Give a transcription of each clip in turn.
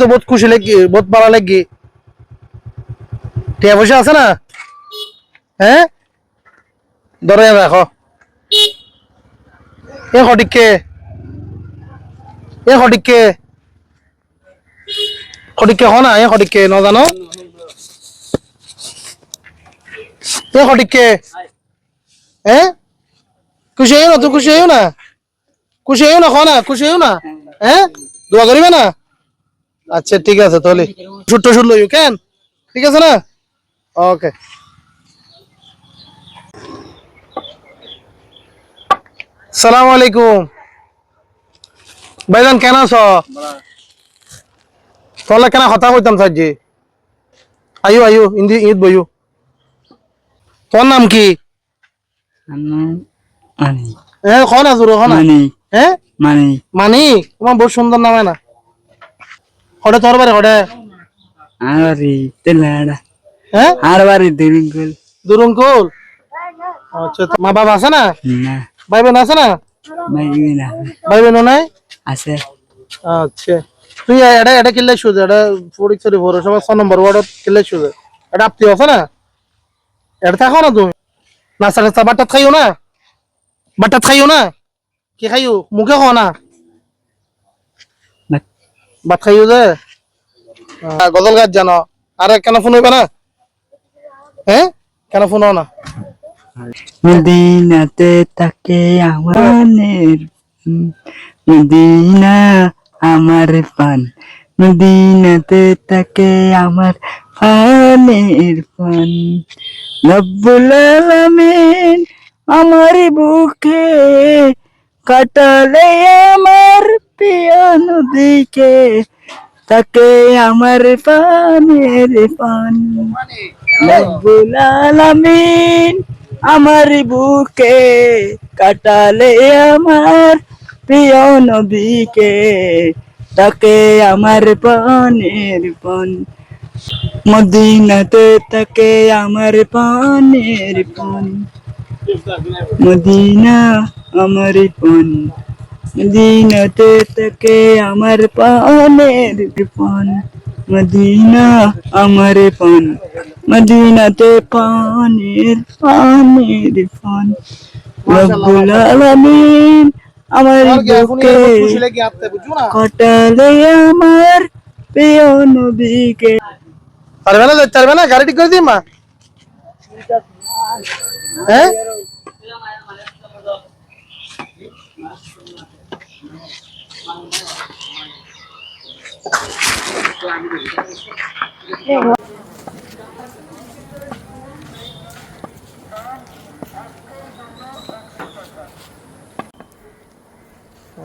তো বহুত খুশি লাগি, বহুত ভালো লাগি। টিয়া পয়সা আছে না? হ্যাঁ ধরে রাখো এ সঠিককে। এ সঠিককে। সঠিককে হ না, এ সঠিককে, নাজানো? এ সঠিককে। হ্যাঁ খুশি হইও না তুই খুশি হইও না? খুশি হইও না খ না, খুশি হইও না? হ্যাঁ দোয়া করিবে না? আচ্ছা ঠিক আছে তাহলে। ছোট্ট শুনলো ইউ কেন? ঠিক আছে না? ওকে। সালাম আলাইকুম। ভাইজান কেন আছো? তোলে কেন কথা কইতাম সাজি আয়ু আয়ু ইন্দি ঈদ বইউ তোর নাম কি? মানি এ খন আজুর খন মানি হ্যাঁ? মানি মানি তোমার বহুত সুন্দর নাম না? হঠে তোর বারে হঠে আরবারি তেলাড়া হ্যাঁ? আরবারি দিনগুল দুরঙ্কুল। আচ্ছা তো মা বাবা আছে না? না। ভাই বোন আছে না? বাইবে না ভাই বোন নাই? আছে। আচ্ছা। তুই এটা এটা কিনলে শুধু এটা পরীক্ষা দিব সবার ছ নম্বর ওয়ার্ডত কিনলে শুধু এটা আপনি আছে না? এটা থাকো না তুমি। নাস্তা টাস্তা বাটাত খাইও না? বাটাত খাইও না? কি খাইও? মুখে খাও না? বাট। ভাত খাইও যে গজল গাছ জানো। আর, কেন ফোন হইবে না? হ্যাঁ কেন ফোন না? মদিনাতে থাকে আমানের মদিনা আমার পান। মদিনাতে থাকে আমার পানের পান। রব্বুল আলামিন আমার বুকে কাটালে আমার প্রিয় নদীকে তাকে আমার পানের পান। রব্বুল আলামিন আমার বুকে কাটালে আমার প্রিয় নবীকে তাকে আমার পানের পান। মদিনাতে তাকে আমার পানের পান। মদিনা আমার পান। মদিনাতে তাকে আমার পানের পান মদিনা আমার পান মদিনাতে পানের পানের পান রব্বুল আলামিন আমার বুকে কটালে আমার প্রিয় নবীকে। পারবে না পারবে না গাড়ি ঠিক করে দিই মা। হ্যাঁ? Hold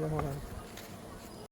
on, hold on.